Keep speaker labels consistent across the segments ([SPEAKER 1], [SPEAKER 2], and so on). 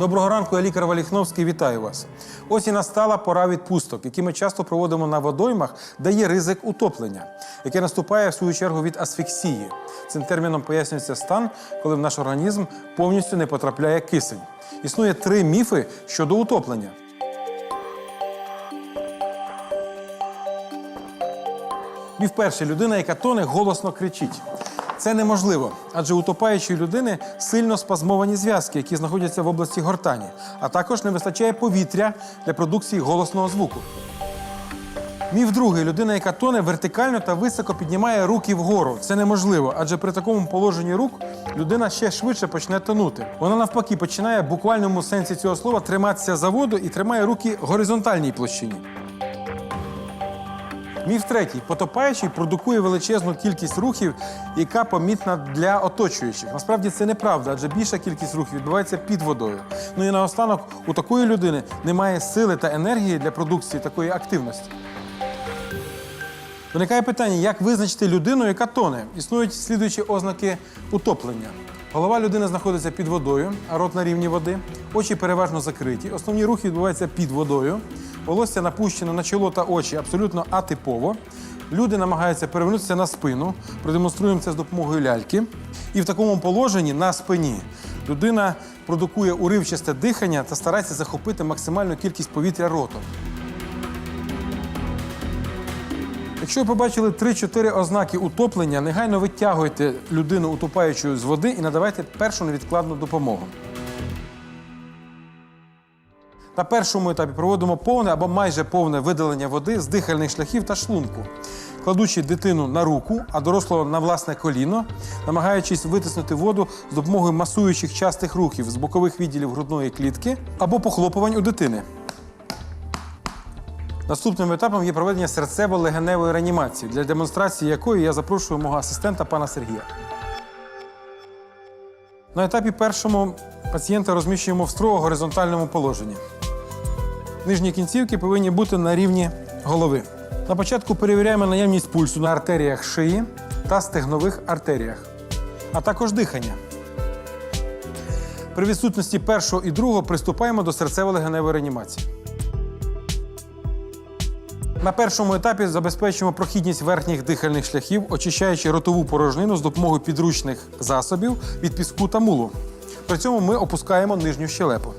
[SPEAKER 1] Доброго ранку, я лікар Валіхновський. Вітаю вас. Ось і настала пора відпусток, які ми часто проводимо на водоймах, де є ризик утоплення, яке наступає в свою чергу від асфіксії. Цим терміном пояснюється стан, коли в наш організм повністю не потрапляє кисень. Існує три міфи щодо утоплення. Міф перший людина, яка тоне, голосно кричить. Це неможливо, адже у утопаючої людини сильно спазмовані зв'язки, які знаходяться в області гортані, а також не вистачає повітря для продукції голосного звуку. Міф другий людина, яка тоне вертикально та високо піднімає руки вгору. Це неможливо, адже при такому положенні рук людина ще швидше почне тонути. Вона навпаки починає в буквальному сенсі цього слова триматися за воду і тримає руки в горизонтальній площині. Міф третій. Потопаючий продукує величезну кількість рухів, яка помітна для оточуючих. Насправді це неправда, адже більша кількість рухів відбувається під водою. Ну і наостанок, у такої людини немає сили та енергії для продукції такої активності. Виникає питання, як визначити людину, яка тоне. Існують слідуючі ознаки утоплення. Голова людини знаходиться під водою, а рот на рівні води, очі переважно закриті. Основні рухи відбуваються під водою. Волосся напущено на чоло та очі абсолютно атипово. Люди намагаються перевернутися на спину. Продемонструємо це з допомогою ляльки. І в такому положенні на спині людина продукує уривчасте дихання та старається захопити максимальну кількість повітря ротом. Якщо ви побачили 3-4 ознаки утоплення, негайно витягуйте людину утопаючою з води і надавайте першу невідкладну допомогу. На першому етапі проводимо повне або майже повне видалення води з дихальних шляхів та шлунку, кладучи дитину на руку, а дорослого на власне коліно, намагаючись витиснути воду з допомогою масуючих частих рухів з бокових відділів грудної клітки або похлопувань у дитини. Наступним етапом є проведення серцево-легеневої реанімації, для демонстрації якої я запрошую мого асистента пана Сергія. На етапі першому пацієнта розміщуємо в строго горизонтальному положенні. Нижні кінцівки повинні бути на рівні голови. На початку перевіряємо наявність пульсу на артеріях шиї та стегнових артеріях, а також дихання. При відсутності першого і другого приступаємо до серцево-легеневої реанімації. На першому етапі забезпечуємо прохідність верхніх дихальних шляхів, очищаючи ротову порожнину з допомогою підручних засобів від піску та мулу. При цьому ми опускаємо нижню щелепу.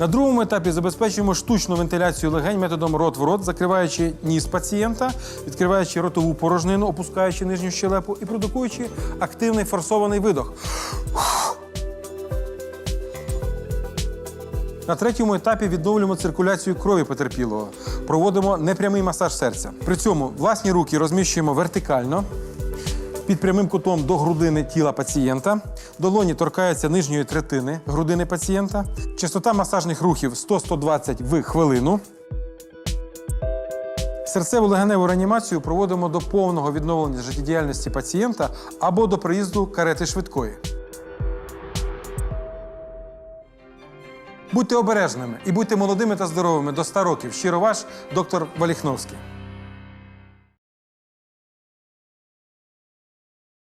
[SPEAKER 1] На другому етапі забезпечуємо штучну вентиляцію легень методом рот в рот, закриваючи ніс пацієнта, відкриваючи ротову порожнину, опускаючи нижню щелепу і продукуючи активний форсований видох. На третьому етапі відновлюємо циркуляцію крові потерпілого. Проводимо непрямий масаж серця. При цьому власні руки розміщуємо вертикально під прямим кутом до грудини тіла пацієнта. Долоні торкаються нижньої третини грудини пацієнта. Частота масажних рухів 100-120 в хвилину. Серцеву легеневу реанімацію проводимо до повного відновлення життєдіяльності пацієнта або до приїзду карети швидкої. Будьте обережними і будьте молодими та здоровими до 100 років. Щиро ваш доктор Валіхновський.